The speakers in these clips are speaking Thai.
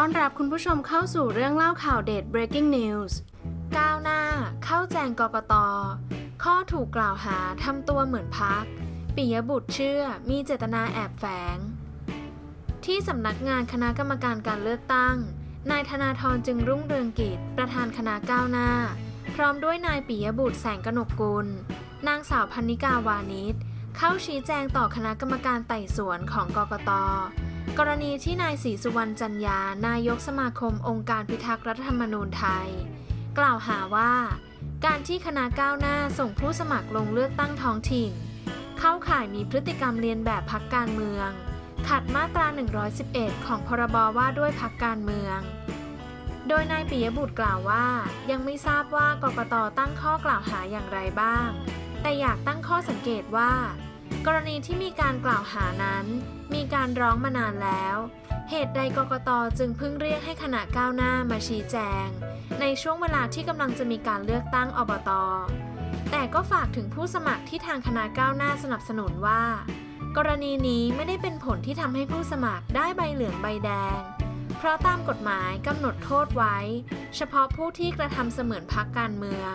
อนรับคุณผู้ชมเข้าสู่เรื่องเล่าข่าวเด็ด breaking news ก้าวหน้า เข้าแจงกกต ข้อถูกกล่าวหาทำตัวเหมือนพัก ปิยบุตรเชื่อมีเจตนาแอบแฝง ที่สำนักงานคณะกรรมการการเลือกตั้ง นายธนาธรจึงรุ่งเรืองกิจ ประธานคณะก้าวหน้า พร้อมด้วยนายปิยบุตรแสงกนกกุล นางสาวพันนิกาวานิชเข้าชี้แจงต่อคณะกรรมการไต่สวนของกกต กรณีที่นายศรีสุวรรณจันยานายกสมาคมองค์การพิทักษ์รัฐธรรมนูญไทย กล่าวหาว่า การที่คณะก้าวหน้าส่งผู้สมัครลงเลือกตั้งท้องถิ่น เข้าข่ายมีพฤติกรรมเลียนแบบพักการเมือง ขัดมาตรา 111 ของพรบว่าด้วยพักการเมือง โดยนายปิยบุตรกล่าวว่า ยังไม่ทราบว่ากกตตั้งข้อกล่าวหาอย่างไรบ้าง แต่อยากตั้งข้อสังเกตว่า กรณีที่มีการกล่าวหานั้น มีการร้องมานานแล้ว เหตุใดกกตจึงเพิ่งเรียกให้คณะก้าวหน้ามาชี้แจง ในช่วงเวลาที่กำลังจะมีการเลือกตั้งอบต แต่ก็ฝากถึงผู้สมัครที่ทางคณะก้าวหน้าสนับสนุนว่า กรณีนี้ไม่ได้เป็นผลที่ทำให้ผู้สมัครได้ใบเหลืองใบแดง เพราะตามกฎหมายกำหนดโทษไว้ เฉพาะผู้ที่กระทำเสมือนพักการเมือง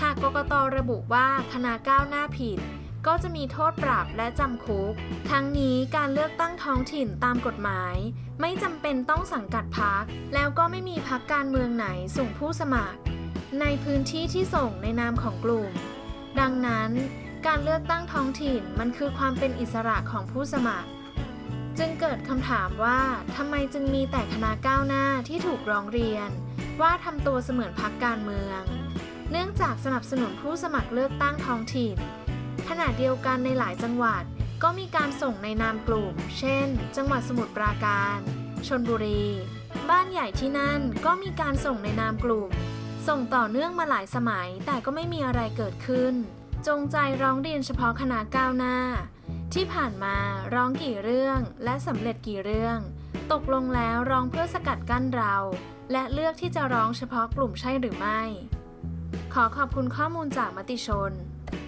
หากกกตระบุว่าคณะก้าวหน้าผิด ก็จะมีโทษปรับและจำคุก ทั้งนี้การเลือกตั้งท้องถิ่นตามกฎหมาย ไม่จำเป็นต้องสังกัดพัก แล้วก็ไม่มีพักการเมืองไหนส่งผู้สมัคร ในพื้นที่ที่ส่งในนามของกลุ่ม ดังนั้น การเลือกตั้งท้องถิ่นมันคือความเป็นอิสระของผู้สมัคร จึงเกิดคำถามว่าทำไมจึงมีแต่คณะก้าวหน้าที่ถูกร้องเรียน ว่าทำตัวเสมือนพักการเมือง เนื่องจากสนับสนุนผู้สมัครเลือกตั้งท้องถิ่น ขณะเดียวกันในหลายจังหวัด ก็มีการส่งในนามกลุ่ม เช่น จังหวัดสมุทรปราการ ชนบุรี บ้านใหญ่ที่นั่นก็มีการส่งในนามกลุ่ม ส่งต่อเนื่องมาหลายสมัยแต่ก็ไม่มีอะไรเกิดขึ้น จงใจร้องเรียนเฉพาะคณะก้าวหน้า ที่ผ่านมาร้องกี่เรื่องและสำเร็จกี่เรื่อง ตกลงแล้วร้องเพื่อสกัดกั้นเรา และเลือกที่จะร้องเฉพาะกลุ่มใช่หรือไม่ ขอขอบคุณข้อมูลจากมติชน